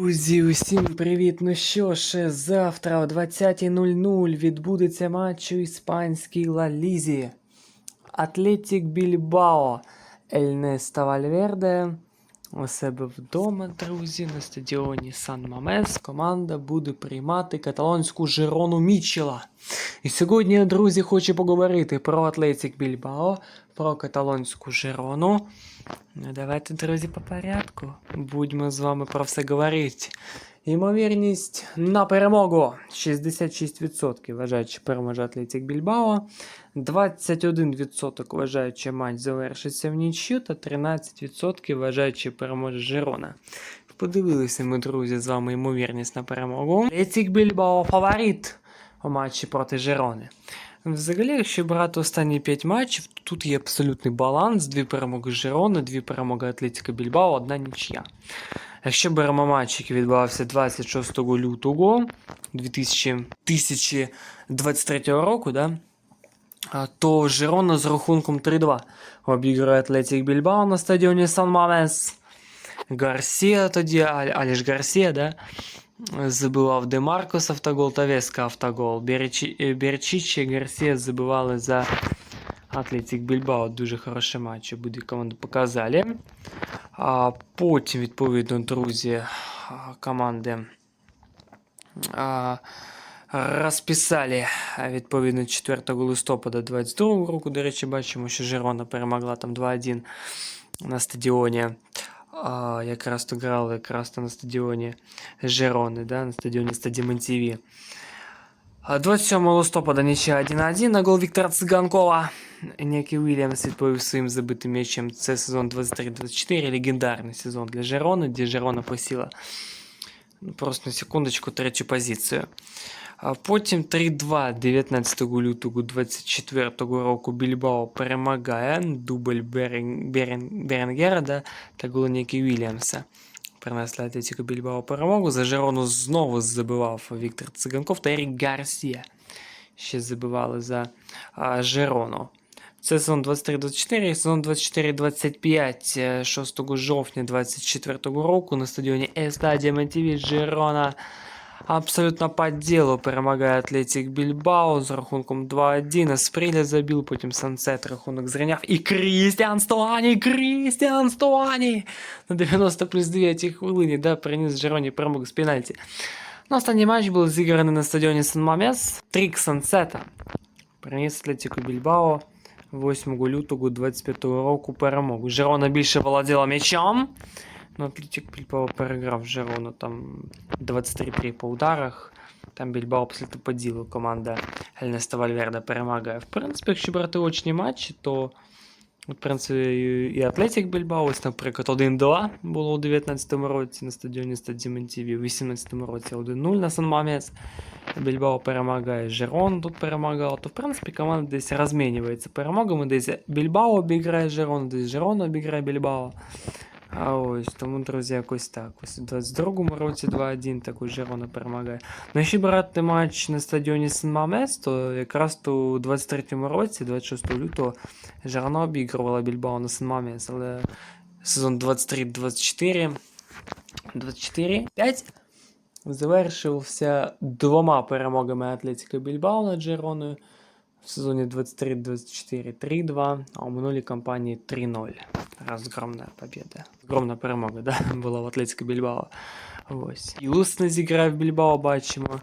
Друзі, усім привіт! Ну що ж, завтра о 20.00 відбудеться матч у іспанській Ла Лізі. Атлетік Більбао, Ельнеста Вальверде. У себе вдома, друзі, на стадіоні Сан Мамес команда буде приймати каталонську Жирону Мічела. І сьогодні, друзі, хочу поговорити про Атлетик Більбао, про каталонську Жерону. Ну, давайте, друзі, по порядку. Будьмо з вами про все говорити. Ймовірність на перемогу 66% вважаючи переможе Атлетік Більбао, 21% вважаючи матч завершиться в нічю та 13% вважаючи переможе Жирона. Подивилися ми, друзі, з вами ймовірність на перемогу. Атлетік Більбао фаворит у матчі проти Жирони. Взагалі, якщо брати останні 5 матчів, то тут є абсолютний баланс: дві перемоги Жирона, дві перемоги Атлетіка Більбао, одна нічия. Якщо беремо матч, який відбувався 26 лютого 2023 року, да, то Жирона з рахунком 3-2 обігрує Атлетік Більбао на стадіоні Сан Мамес. Гарсія тоді, Аліш Гарсія, да, забивав Демаркос автогол та Веска автогол. Е, Берчіч і Гарсія забивали за Атлетік Більбао. Дуже хороший матч обидві команди показали. А потім, відповідно, друзі, команди розписали відповідно 4 листопада 22 року. До речі, бачимо, що Жирона перемогла там 2-1 на стадіоні. Якраз то грали якраз то на стадіоні Жирони, да, на стадіоні Стаді МТВ. А 27 листопада нічия 1-1 на гол Віктора Циганкова. Некий Уільямс відповів своїм забитим м'ячем. Це сезон 23-24, легендарний сезон для Жерони, де Жерона посіла ну, просто на секундочку третю позицію. А потім 3-2 19 лютого 24 року Більбао перемагає дубль Берен, Берен, Беренгера та гол Некі Вільямса. Принесли Атлетико Більбао перемогу. За Жерону знову забивав Віктор Циганков та Ерік Гарсія. Ще забивали за а, Жерону. Це сезон 23-24, сезон 24-25, е, 6 жовтня 24 року на стадіоні Естадія Монтіві Жирона абсолютно по ділу перемагає Атлетік Більбао з рахунком 2-1. Спріля забив, потім Сансет рахунок зрівняв. І Крістіан Стоані, Крістіан Стоані на 90 плюс 9 хвилині, да, приніс Жироні перемогу з пенальті. Ну, останній матч був зіграний на стадіоні Сан Мамес. Трік Сансета приніс Атлетіку Більбао 8 лютого 25 року перемогу. Жерона більше володіла м'ячом. Ну, Атлетик Більбао переграв Жерону там 23-3 по ударах. Там Більбао після по ділу команда Ельнеста Вальверда перемагає. В принципі, якщо брати очні матчі, то в принципі і Атлетик Більбао, ось, наприклад, 1-2 було у 19-му році на стадіоні Стадімен у 18-му році 1-0 на Сан Мамес. Більбао перемагає, Жерон тут перемагав, то в принципі команда десь розмінюється перемогами, десь Більбао обіграє Жерон, десь Жерон обіграє Більбао. А ось тому, друзі, якось так. Ось у 22-му році 2-1 також Жерона перемагає. Ну, якщо брати матч на стадіоні Сан Мамес, то якраз то у 23-му році, 26 лютого, Жерона обігрувала Більбао на Сан Мамес, але сезон 23-24, 24-5 завершився двома перемогами Атлетіка Більбао над Жероною. В сезоні 23-24 3-2, а у минулій кампанії 3-0. Разгромна победа. Огромна перемога, да? була в Атлетико Більбао. Ось. Юс не зіграє в Більбао, бачимо.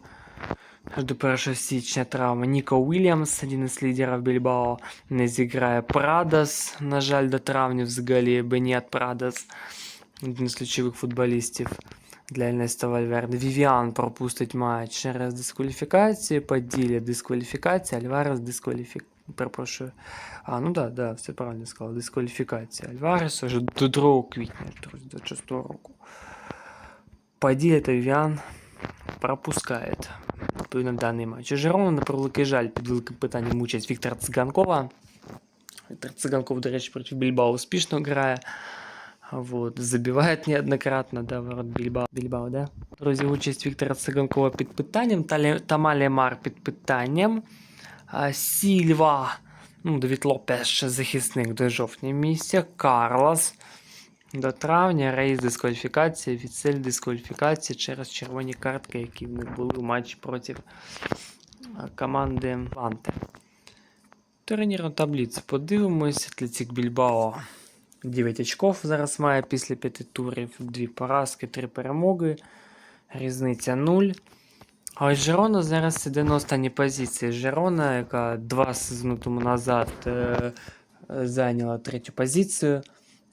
Аж до 1 січня травма. Ніко Уільямс, один із лідерів Більбао, не зіграє Прадас. На жаль, до травні взагалі Беніат Прадас, один із ключових футболістів для Ельнеста Вальверде. Вівіан пропустить матч через дискваліфікацію, Паділля дискваліфікація, Альварес дискваліфікація. Перепрошую. А, ну да, да, все правильно сказав. Дискваліфікація Альвареса вже до 2 квітня, друзі, до 6 року. Паділля та Вівіан пропускает відповідно даний матч. Жерона, на превеликий жаль, під великим питанням участь Віктора Циганкова. Віктор Циганков, до речі, проти Більбао успішно грає. Вот, забивает неоднократно, да, ворот Більбао, Більбао, да? Друзі, участь Віктора Циганкова під питанням, Тамалі Мар під питанням, а, Сільва, ну, Давід Лопес ще захисник до жовтня місця, Карлос, До травня рейс дискваліфікація, відсель дискваліфікація через червоні картки, які в них були у матчі проти команди Ланте. Турнірну таблицю подивимось. Атлетик Більбао 9 очков зараз має після 5 турів, 2 поразки, 3 перемоги. Різниця 0. А Жерона зараз іде на останній позиції. Жерона, яка два сезони тому назад е, е, зайняла третю позицію.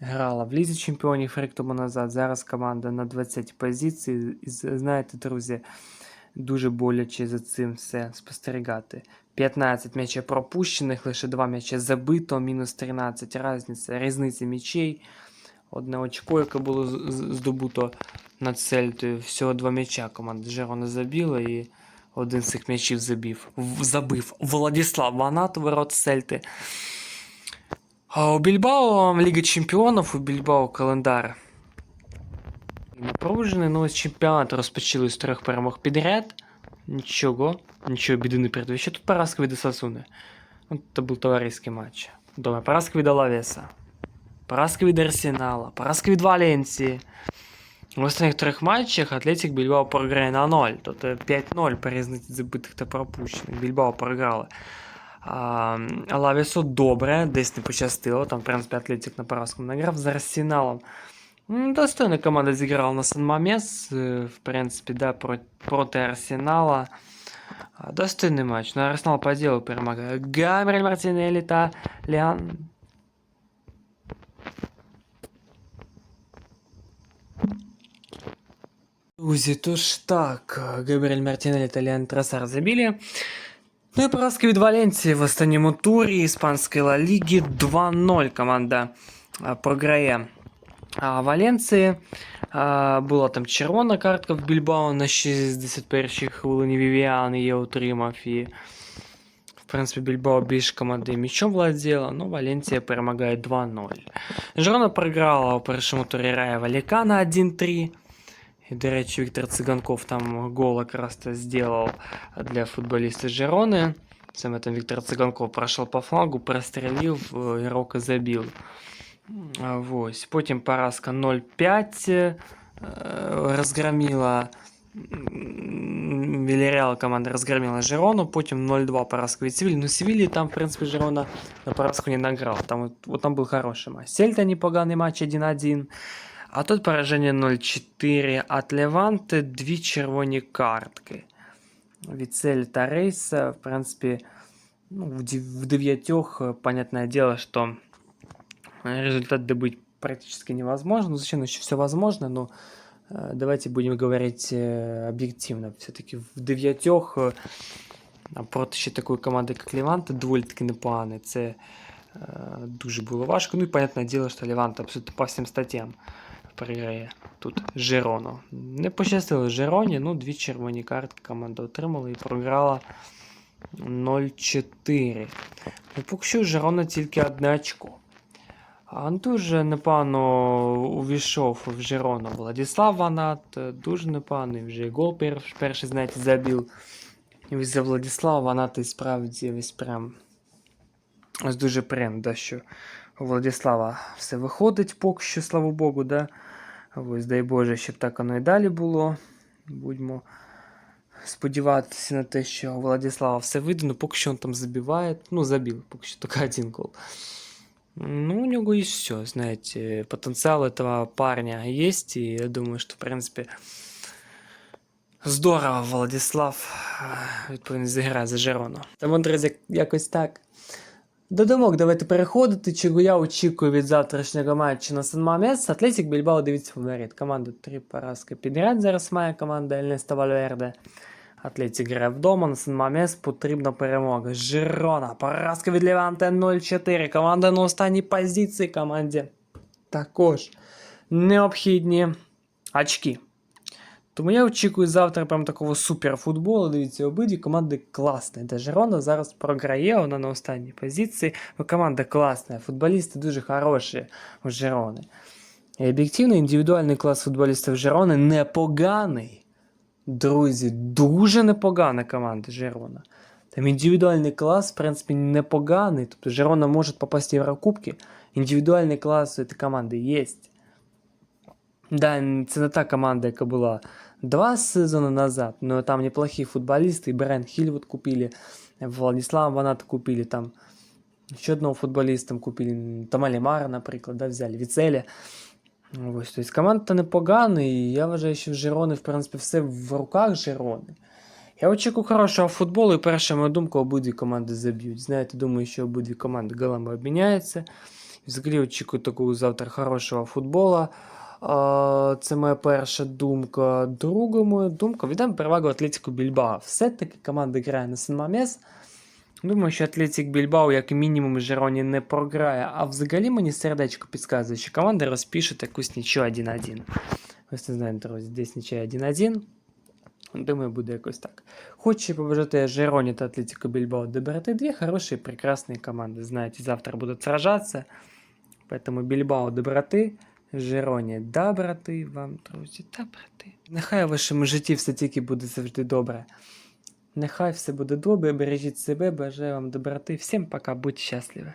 Грала в Лізі Чемпіонів рік тому назад. Зараз команда на 20 позиції. І знаєте, друзі, дуже боляче за цим все спостерігати. 15 м'ячів пропущених, лише 2 м'ячі забито, мінус 13 різниця, різниця м'ячей. Одне очко, яке було здобуто над Сельтою. Всього два м'яча команда Жерона забила і один з цих м'ячів забив. Забив Владислав Ванат, ворот Сельти. А у Більбао Ліга Чемпіонів, у Більбао календар. Напружений, ну ось чемпіонат розпочали з трьох перемог підряд. Нічого, нічого біди не передвіще. Тут поразка від Сасуни. Это был товариський матч. Дома поразка від Алавеса. Поразка від Арсенала. Поразка від Валенції. В останніх трьох матчах Атлетик Більбао програє на 0. Тобто 5-0 по різниці забитих та пропущених. Більбао програли. А, добре, десь не пощастило. Там, в принципі, Атлетик на поразку награв з Арсеналом. М, Достойна команда зіграла на Сан-Мамес, е, в принципі, да, про- проти Арсенала. А, Достойний матч. Ну, Арсенал по ділу перемагає. Гамрель Мартінелі та Ліан. Друзі, тож так, Габріель Мартінелі та Ліан Трасар забили. Ну і поразка від Валенції в останньому турі іспанської Ла Ліги 2-0 команда а, програє а, Валенції. А, була там червона картка в Більбао на 61-й хвилині Вівіан її отримав. І, в принципі, Більбао більш команди м'ячом владіла, ну Валенція перемагає 2-0. Жирона програла у першому турі Рая Валікана 1-3. І, до речі, Віктор Циганков там гол якраз то зробив для футболіста Жирони. Саме там Віктор Циганков пройшов по флангу, прострелив, е, ігрок і забив. А, Ось. Потім поразка 0-5 е, розгромила м, Вільяреал команда розгромила Жирону, потім 0-2 поразка від Севілі. Ну, Севілі там, в принципі, Жирона на поразку не награв. Там, от, от там був хороший матч. Сельта непоганий матч 1-1. А тут пораження 0-4 от Леванти, дві червоні картки. Від Сель та Рейса, в принципі, ну, в дев- в девятёх, э, понятное дело, что результат добыть практически невозможно. Ну, зачем еще все возможно, но э, давайте будем говорить э, объективно. Все-таки в дев'ятьох э, а проти ще такої команди, як Леванта, доволі таки непоганий. Це е, дуже було важко. Ну і понятне діло, що Леванта абсолютно по всім статтям програє тут Жирону. Не пощастило Жироні, ну дві червоні картки команда отримала і програла 0-4. Ну, поки що Жирона тільки одне очко. А дуже непогано увійшов в Жирону Владислав Ванат, е, дуже непогано, і вже гол перш- перший, знаєте, забив. І за Владислава Ваната і справді ось прям ось дуже приємно, що у Владислава все виходить поки що, слава Богу, да. Ось дай Боже, щоб так воно і далі було. Будьмо сподіватися на те, що у Владислава все вийде, ну поки що він там забиває. Ну, забив, поки що тільки один гол. Ну, у него есть все, знаете, потенциал этого парня есть, и я думаю, что, в принципе, здорово Владислав е, відповідно зіграє за Жерону. Тому, друзі, якось так. До думок давайте переходити, чого я очікую від завтрашнього матчу на Сан-Мамес. Атлетик Більбао дивіться фаворит. Команда три поразки підряд зараз має команда Ельнеста Вальверде. Атлетик грає вдома на Сан-Мамес потрібна перемога. Жирона, поразка від Леванте 0-4. Команда на останній позиції. Команді також необхідні очки. Тому я очікую завтра прям такого суперфутболу. Дивіться, обидві команди класні. Де Жирона зараз програє, вона на останній позиції. Ну, команда класна, футболісти дуже хороші у Жирони. І об'єктивно, індивідуальний клас футболістів Жирони непоганий. Друзі, дуже непогана команда Жирона. Там індивідуальний клас, в принципі, непоганий. Тобто Жирона може попасти в Єврокубки. Індивідуальний клас у цієї команди є. Да, це не та команда, яка була два сезони назад, но там неплохие футболисты, Брайан Хильвуд купили, Владислава Ваната купили, там ще одного футболіста там купили, Тамалі Мара, наприклад, да, взяли, Віцеля. Ось, тобто команда непогана, і я вважаю, що в Жирони, в принципі, все в руках Жирони. Я очікую хорошого футболу, і перша моя думка, обидві команди заб'ють. Знаєте, думаю, що обидві команди голами обміняються. Взагалі очікую такого завтра хорошого футбола. Це моя перша думка. Друга моя думка. Віддам перевагу Атлетику Більбао. Все-таки команда грає на Сен-Мамес. Думаю, що Атлетик Більбао, як мінімум, Жироні не програє. А взагалі мені сердечко підказує, що команда розпише якусь нічого 1-1. Ось не знаю, друзі, десь нічого 1-1. Думаю, буде якось так. Хочу побажати Жироні та Атлетику Більбао добрати дві хороші, прекрасні команди. Знаєте, завтра будуть сражатися. Поэтому Більбао доброти, Жироні доброти вам, друзі, доброти. Нехай у вашому житті все тільки буде завжди добре. Нехай все буде добре, бережіть себе, бажаю вам доброти. Всім пока, будь щасливі.